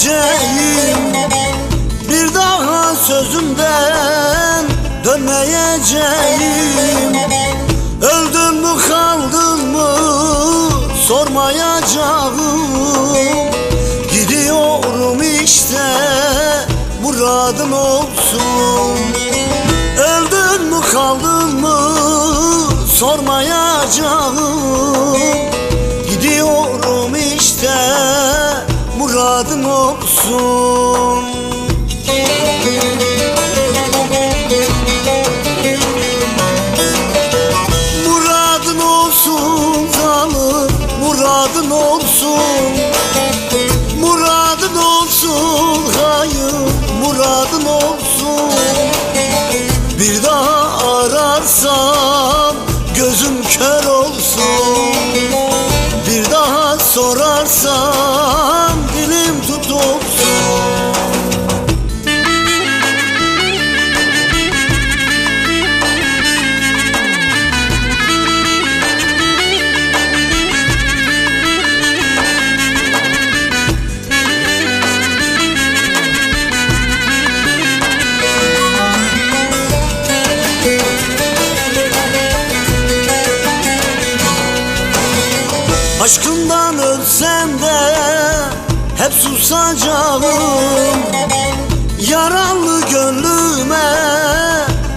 gideceğim Bir daha sözümden dönmeyeceğim. Öldüm mü kaldım mı sormayacağım. Gidiyorum işte muradım olsun. Öldün mü kaldın mı sormayacağım. Muradın olsun. Muradın olsun zalim muradın olsun. Muradın olsun hayır muradın olsun. Bir daha ararsam gözüm kör olsun. Bir daha sorarsan Aşkından ölsem de hep susacağım. Yaralı gönlüme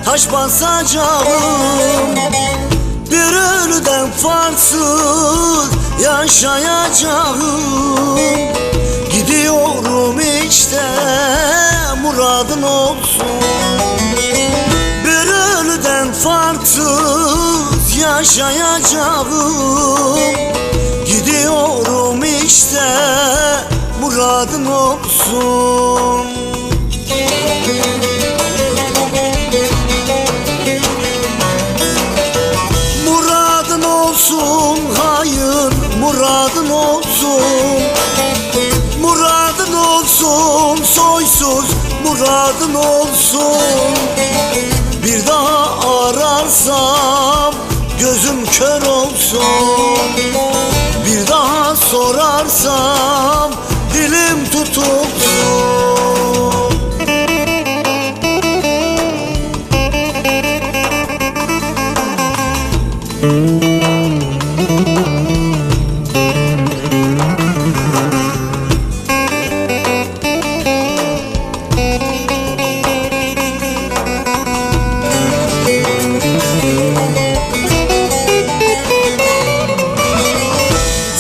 taş basacağım. Bir ölüden farksız yaşayacağım. Gidiyorum işte muradın olsun. Bir ölüden farksız yaşayacağım olsun soysuz muradın olsun. Bir daha ararsam gözüm kör olsun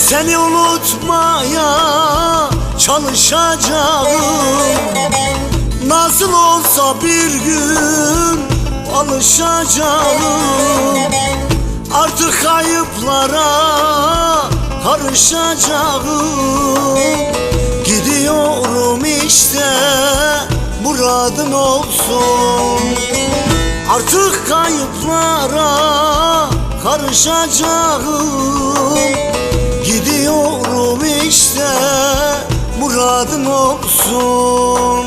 Seni unutmaya çalışacağım. Nasıl olsa bir gün alışacağım. Artık kayıplara karışacağım. Gidiyorum işte muradın olsun. Artık kayıplara karışacağım Gidiyorum işte muradın olsun